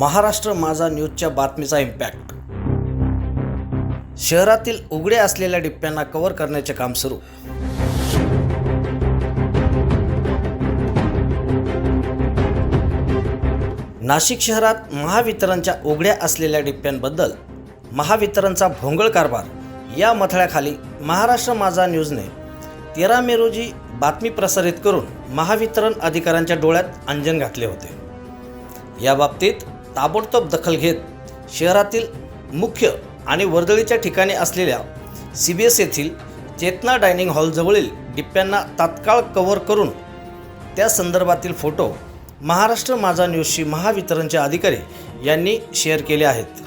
महाराष्ट्र माझा न्यूजच्या बातमीचा इम्पॅक्ट शहरातील उघड्या असलेल्या डिप्प्यांना कव्हर करण्याचे काम सुरू. नाशिक शहरात महावितरणच्या उघड्या असलेल्या डिप्प्यांबद्दल महावितरणचा भोंगळ कारभार या मथळ्याखाली महाराष्ट्र माझा न्यूजने तेरा मे रोजी बातमी प्रसारित करून महावितरण अधिकाऱ्यांच्या डोळ्यात अंजन घातले होते. या बाबतीत ताबडतोब दखल घेत शहरातील मुख्य आणि वर्दळीच्या ठिकाणी असलेल्या सी बी एस येथील चेतना डायनिंग हॉलजवळील डिप्प्यांना तात्काळ कव्हर करून त्या संदर्भातील फोटो महाराष्ट्र माझा न्यूजशी महावितरणचे अधिकारी यांनी शेअर केले आहेत.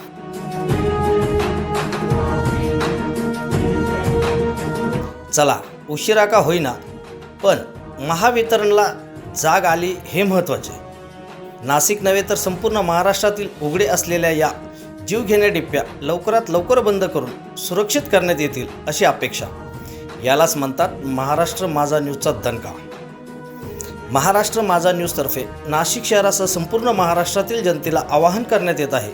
चला उशिरा का होईना. पण महावितरणला जाग आली हे महत्त्वाचे नाशिक नव्हे तर संपूर्ण महाराष्ट्रातील उघडे असलेल्या या जीवघेण्या डिप्प्या लवकरात लवकर बंद करून सुरक्षित करण्यात येतील अशी अपेक्षा. यालाच म्हणतात महाराष्ट्र माझा न्यूजचा दणका. महाराष्ट्र माझा न्यूजतर्फे नाशिक शहरासह संपूर्ण महाराष्ट्रातील जनतेला आवाहन करण्यात येत आहे.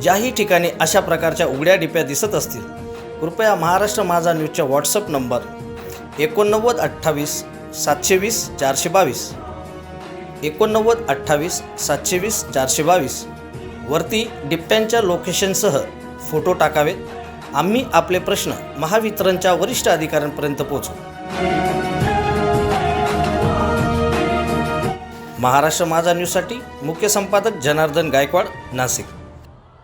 ज्याही ठिकाणी अशा प्रकारच्या उघड्या डिप्या दिसत असतील कृपया महाराष्ट्र माझा न्यूजच्या व्हॉट्सअप नंबर एकोणनव्वद अठ्ठावीस सातशे वीस चारशे बावीस एकोणनव्वद अठ्ठावीस सातशे वीस चारशे बावीस वरती डिप्ट्यांच्या लोकेशनसह फोटो टाकावेत. आम्ही आपले प्रश्न महावितरणच्या वरिष्ठ अधिकाऱ्यांपर्यंत पोहोचू. महाराष्ट्र माझा न्यूजसाठी मुख्य संपादक जनार्दन गायकवाड नाशिक.